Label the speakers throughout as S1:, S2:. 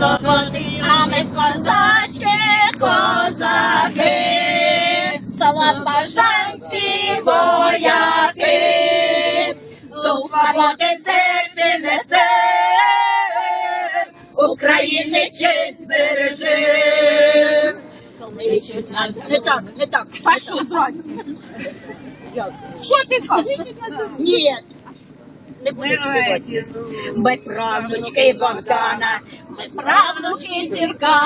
S1: А ми козачки, козаки, слабожанські вояки, до свободи серце несе, України честь. Нас не так, не так. А що? Що ти кажеш? Ні. Ми правнучки Богдана, ми правнуки зірка,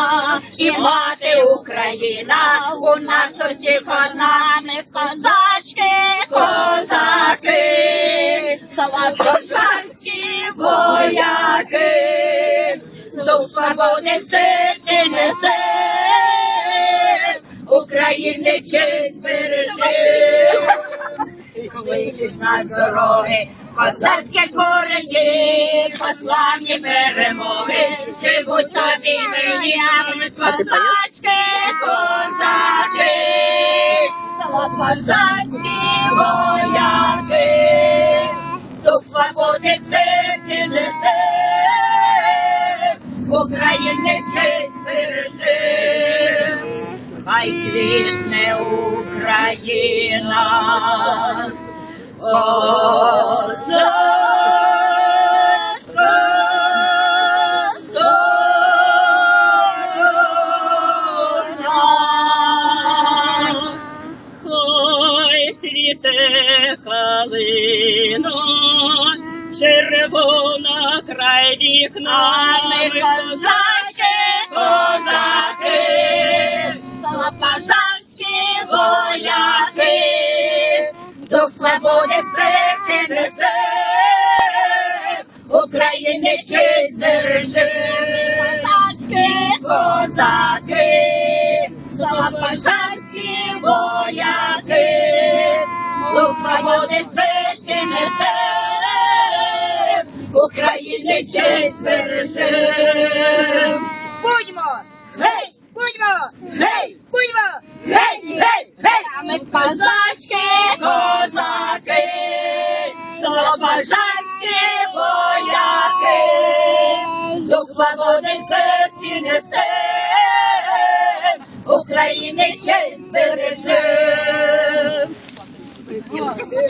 S1: і мати Україна, у нас усіх одна, ми козачки, козаки, слабожанські вояки, до свободи в серці несе, України честь береже. Кличуть нас дороги, козацькі корені, пославні перемоги, живуть собі мені, а ми козачки, козаки, слобожанські вояки, дух свободи в серці несе, України честь береже. Хай квітне Україна,
S2: калино, червона край вікна.
S1: А ми козаки, козаки, слобожанські вояки, слобожанські вояки, дух свободи серці несе, України честь береже. Будьмо! Гей! Будьмо! Гей! Будьмо! Гей! Гей! Гей! А ми козачки, козаки, слобожанські вояки, дух свободи серці несе, України честь береже.